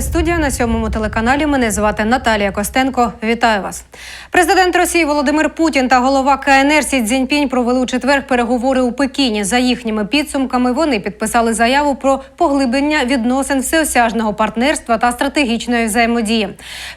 es студія на сьомому телеканалі. Мене звати Наталія Костенко. Вітаю вас. Президент Росії Володимир Путін та голова КНР Сі Цзіньпінь провели у четвер переговори у Пекіні. За їхніми підсумками вони підписали заяву про поглиблення відносин всеосяжного партнерства та стратегічної взаємодії.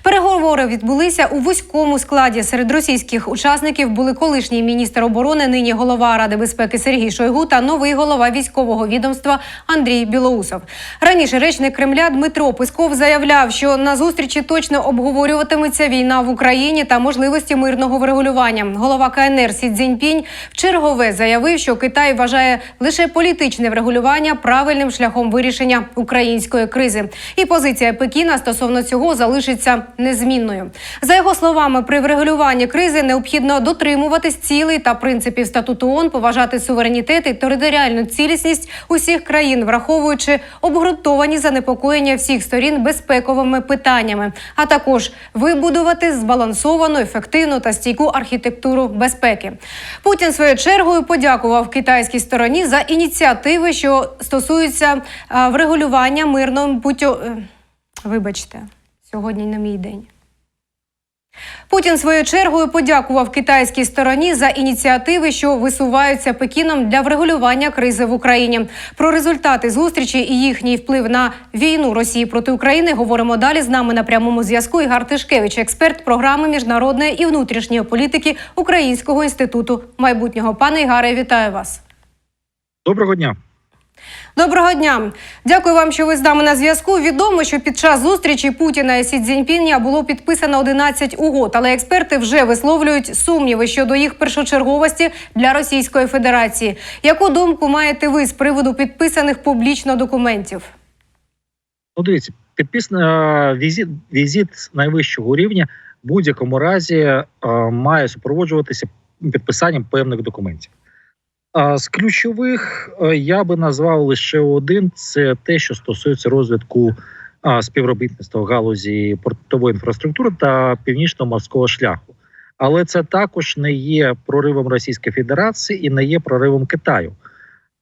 Переговори відбулися у вузькому складі. Серед російських учасників були колишній міністр оборони, нині голова Ради безпеки Сергій Шойгу та новий голова військового відомства Андрій Білоусов. Раніше речник Кремля Дмитро Песков заявляв, що на зустрічі точно обговорюватиметься війна в Україні та можливості мирного врегулювання. Голова КНР Сі Цзіньпінь в чергове заявив, що Китай вважає лише політичне врегулювання правильним шляхом вирішення української кризи. І позиція Пекіна стосовно цього залишиться незмінною. За його словами, при врегулюванні кризи необхідно дотримуватись цілей та принципів статуту ООН, поважати суверенітет і територіальну цілісність усіх країн, враховуючи обґрунтовані занепокоєння всіх сторін безпековими питаннями, а також вибудувати збалансовану, ефективну та стійку архітектуру безпеки. Путін своєю чергою подякував китайській стороні за ініціативи, що стосуються врегулювання мирним путю. е, Вибачте, сьогодні не мій день. Путін своєю чергою подякував китайській стороні за ініціативи, що висуваються Пекіном для врегулювання кризи в Україні. Про результати зустрічі і їхній вплив на війну Росії проти України говоримо далі. З нами на прямому зв'язку Ігар Тишкевич, експерт програми міжнародної і внутрішньої політики Українського інституту майбутнього. Пане Ігаре, вітаю вас. Доброго дня. Доброго дня. Дякую вам, що ви з нами на зв'язку. Відомо, що під час зустрічі Путіна і Сі Цзіньпіня було підписано 11 угод, але експерти вже висловлюють сумніви щодо їх першочерговості для Російської Федерації. Яку думку маєте ви з приводу підписаних публічно документів? Ну, дивіться, підписано візит, візит найвищого рівня в будь-якому разі е, має супроводжуватися підписанням певних документів. З ключових е, я би назвав лише один: це те, що стосується розвитку співробітництва в галузі портової інфраструктури та північно-морського шляху. Але це також не є проривом Російської Федерації і не є проривом Китаю,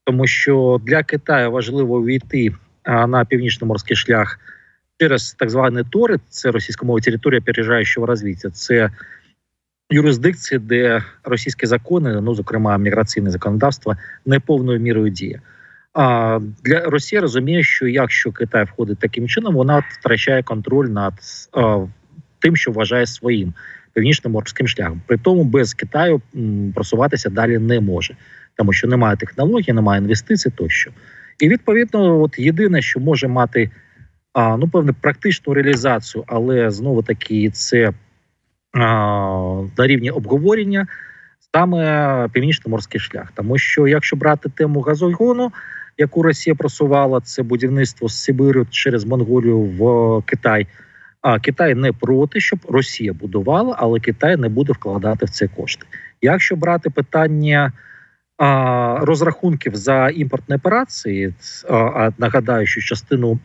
тому що для Китаю важливо увійти на північно-морський шлях через так звані тори, це російськомовна територія опережаючого розвиття. Це юрисдикції, де російські закони, ну зокрема міграційне законодавство, не повною мірою діє. А для Росії розуміє, що якщо Китай входить таким чином, вона втрачає контроль над а, тим, що вважає своїм північно-морським шляхом. При тому без Китаю м, просуватися далі не може, тому що немає технологій, немає інвестицій тощо. І відповідно, от єдине, що може мати а, ну певне практичну реалізацію, але знову таки це на рівні обговорення саме північно-морський шлях. Тому що якщо брати тему газогону, яку Росія просувала, це будівництво з Сибиру через Монголію в Китай. А Китай не проти, щоб Росія будувала, але Китай не буде вкладати в це кошти. Якщо брати питання а, розрахунків за імпортні операції, а нагадаю, що частину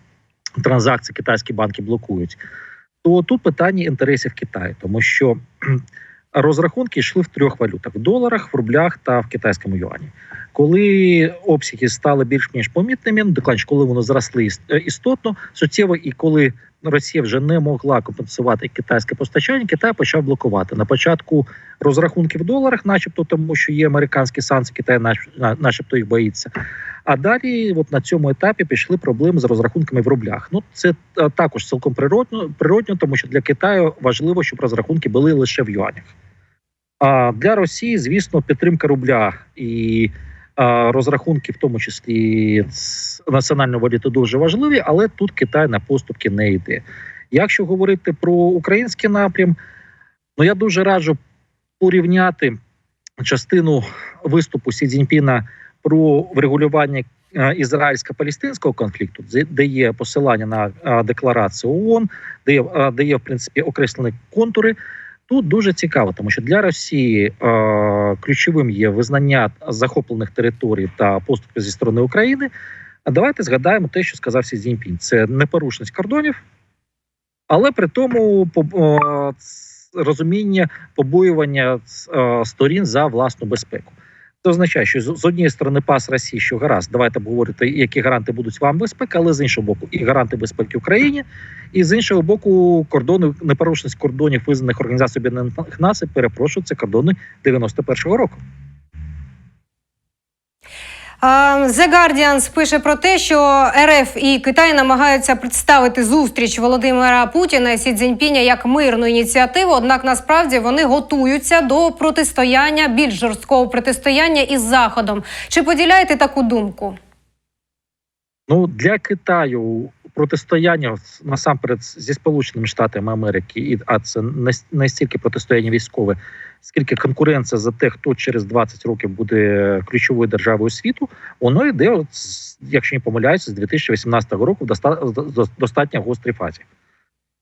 транзакцій китайські банки блокують, то тут питання інтересів Китаю, тому що розрахунки йшли в трьох валютах: в доларах, в рублях та в китайському юані. Коли обсяги стали більш-менш помітними, ну, коли вони зросли е, істотно, суттєво, і коли Росія вже не могла компенсувати китайське постачання, Китай почав блокувати на початку розрахунки в доларах, начебто, тому що є американські санкції, Китай начебто їх боїться. А далі, от на цьому етапі, пішли проблеми з розрахунками в рублях. Ну це е, також цілком природно, природньо, тому що для Китаю важливо, щоб розрахунки були лише в юанях. А для Росії, звісно, підтримка рубля і розрахунки, в тому числі національної валюти, дуже важливі, але тут Китай на поступки не йде. Якщо говорити про український напрям, ну я дуже раджу порівняти частину виступу Сі Цзіньпіна про врегулювання е, ізраїльсько-палестинського конфлікту, де є посилання на е, декларацію ООН, де є, е, де є в принципі окреслені контури. Тут дуже цікаво, тому що для Росії е, ключовим є визнання захоплених територій та поступки зі сторони України. А давайте згадаємо те, що сказав Сі Цзіньпін. Це непорушність кордонів, але при тому о, розуміння побоювання е, сторін за власну безпеку. Це означає, що з з однієї сторони пас Росії, що гаразд, давайте обговорити, які гаранти будуть вам безпеки, але з іншого боку, і гаранти безпеки Україні, і з іншого боку, кордони непорушність кордонів, визнаних організацій Об'єднаних Націй, перепрошую, це кордони 91-го року. The Guardian пише про те, що РФ і Китай намагаються представити зустріч Володимира Путіна і Сі Цзіньпіня як мирну ініціативу. Однак насправді вони готуються до протистояння більш жорсткого протистояння із Заходом. Чи поділяєте таку думку? Ну для Китаю протистояння насамперед зі Сполученими Штатами Америки, і а це не, не стільки протистояння військове, скільки конкуренція за те, хто через 20 років буде ключовою державою світу, воно йде, от, якщо не помиляюся, з 2018 року в доста- достатньо гострій фазі.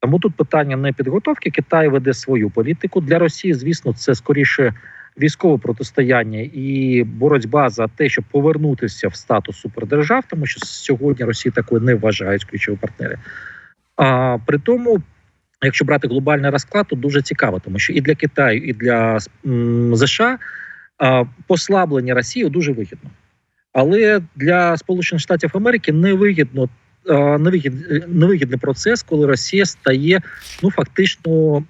Тому тут питання не підготовки. Китай веде свою політику для Росії. Звісно, це скоріше військове протистояння і боротьба за те, щоб повернутися в статус супердержав, тому що сьогодні Росію такою не вважають ключові партнери. А при тому, якщо брати глобальний розклад, то дуже цікаво, тому що і для Китаю, і для США послаблення Росії дуже вигідно. Але для Сполучених Штатів Америки невигідно. невигідний процес, коли Росія стає ну фактично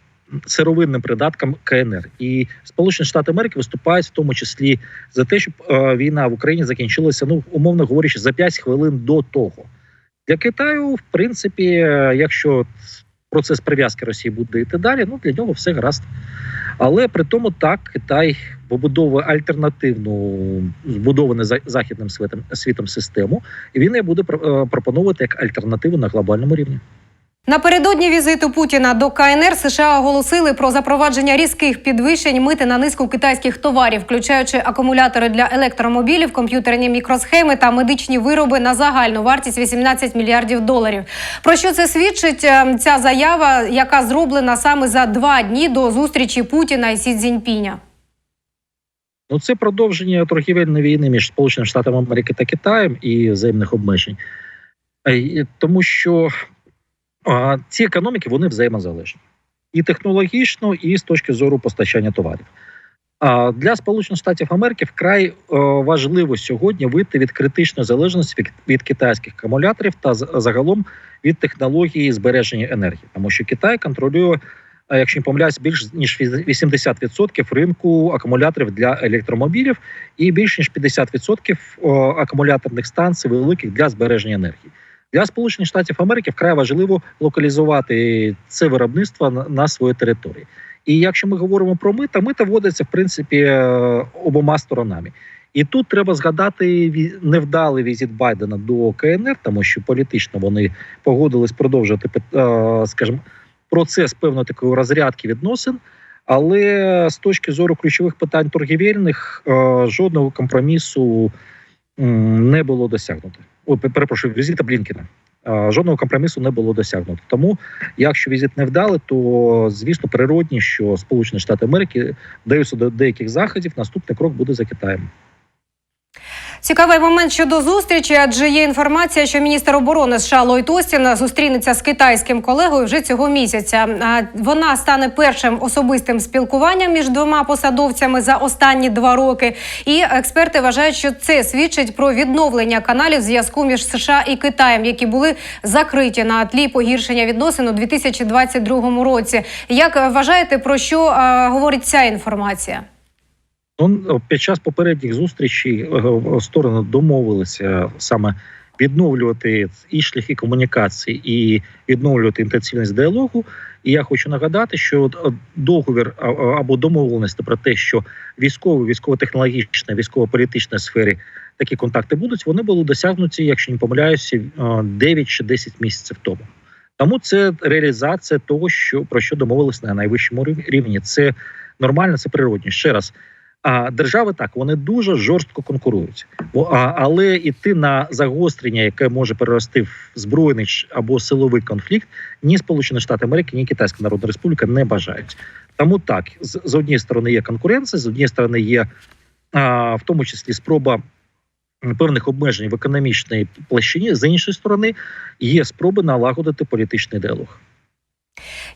сировинним придатком КНР, і Сполучені Штати Америки виступають в тому числі за те, щоб е, війна в Україні закінчилася, ну умовно говорячи, за 5 хвилин до того. Для Китаю, в принципі, е, якщо процес прив'язки Росії буде йти далі, ну для нього все гаразд. Але при тому так Китай побудовує альтернативну збудовану західним світом, світом систему, і він її буде е, пропонувати як альтернативу на глобальному рівні. Напередодні візиту Путіна до КНР США оголосили про запровадження різких підвищень мити на низку китайських товарів, включаючи акумулятори для електромобілів, комп'ютерні мікросхеми та медичні вироби на загальну вартість 18 мільярдів доларів. Про що це свідчить е, ця заява, яка зроблена саме за два дні до зустрічі Путіна і Сі Цзіньпіня? Ну, це продовження торгівельної війни між Сполученими Штатами Америки та Китаєм і взаємних обмежень. Е, Тому що а, ці економіки вони взаємозалежні і технологічно, і з точки зору постачання товарів. А для Сполучених Штатів Америки вкрай е, важливо сьогодні вийти від критичної залежності від, від китайських акумуляторів та загалом від технології збереження енергії, тому що Китай контролює якщо не помиляюсь, більш ніж 80% ринку акумуляторів для електромобілів і більш ніж 50% акумуляторних станцій великих для збереження енергії. Для Сполучених Штатів Америки вкрай важливо локалізувати це виробництво на, своїй території. І якщо ми говоримо про мита, мита вводиться в принципі е, обома сторонами. І тут треба згадати невдалий візит Байдена до КНР, тому що політично вони погодились продовжувати е, скажімо, процес певної такої розрядки відносин. Але з точки зору ключових питань торгівельних е, жодного компромісу не було досягнуто. Пе- перепрошую, візита Блінкіна. Жодного компромісу не було досягнуто. Тому, якщо візит не вдали, то звісно природні, що Сполучені Штати Америки вдаються до деяких заходів. Наступний крок буде за Китаєм. Цікавий момент щодо зустрічі, адже є інформація, що міністр оборони США Ллойд Остін зустрінеться з китайським колегою вже цього місяця. Вона стане першим особистим спілкуванням між двома посадовцями за останні два роки. І експерти вважають, що це свідчить про відновлення каналів зв'язку між США і Китаєм, які були закриті на тлі погіршення відносин у 2022 році. Як вважаєте, про що говорить ця інформація? Ну, під час попередніх зустрічей е, сторони домовилися саме відновлювати і шляхи комунікації, і відновлювати інтенсивність діалогу. І я хочу нагадати, що е, договір або домовленості про те, що військово, військово-технологічна, військово-політична сфері такі контакти будуть, вони були досягнуті, якщо не помиляюся, е, 9 чи 10 місяців тому. Тому це реалізація того, що про що домовились на найвищому рівні. Це нормально, це природні. Ще раз. А держави так вони дуже жорстко конкурують. Але йти на загострення, яке може перерости в збройний або силовий конфлікт, ні Сполучені Штати Америки, ні Китайська Народна Республіка не бажають. Тому так з, з однієї сторони є конкуренція, з однієї сторони є а, в тому числі спроба певних обмежень в економічній площині. З іншої сторони, є спроби налагодити політичний діалог.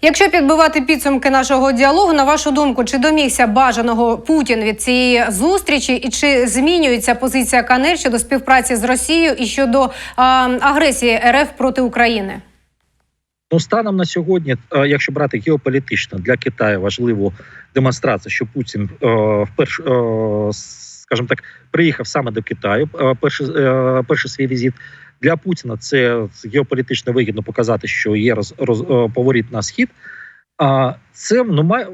Якщо підбивати підсумки нашого діалогу, на вашу думку, чи домігся бажаного Путін від цієї зустрічі, і чи змінюється позиція КНР щодо співпраці з Росією і щодо а, агресії РФ проти України? Ну, станом на сьогодні, е, якщо брати геополітично для Китаю важливу демонстрацію, що Путін е, вперше, скажімо так, приїхав саме до Китаю. е, Перший, перший свій візит для Путіна це геополітично вигідно показати, що є роз, роз, е, поворіт на схід. А це ну має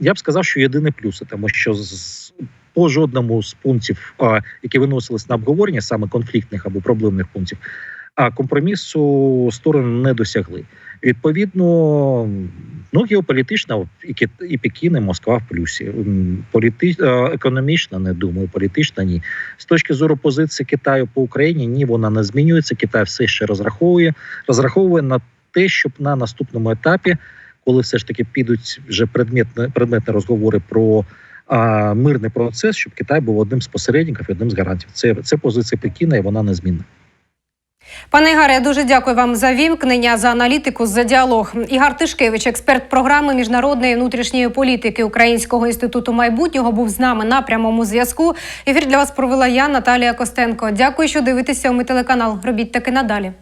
я б сказав, що єдине плюси, тому що з по жодному з пунктів, а, які виносились на обговорення, саме конфліктних або проблемних пунктів, а компромісу сторони не досягли. Відповідно, ну геополітично і Пекін, і Москва в плюсі. Політи... е, економічно, не думаю, політично ні. З точки зору позиції Китаю по Україні, ні, вона не змінюється. Китай все ще розраховує, розраховує на те, щоб на наступному етапі, коли все ж таки підуть вже предметні, предметні розговори про мирний процес, щоб Китай був одним з посередників, одним з гарантів. Це, це позиція Пекіна, і вона незмінна. Пане Ігаре, я дуже дякую вам за вімкнення, за аналітику, за діалог. Ігор Тишкевич, експерт програми міжнародної внутрішньої політики Українського інституту майбутнього, був з нами на прямому зв'язку. Ефір для вас провела я, Наталія Костенко. Дякую, що дивитеся ми телеканал. Робіть таки надалі.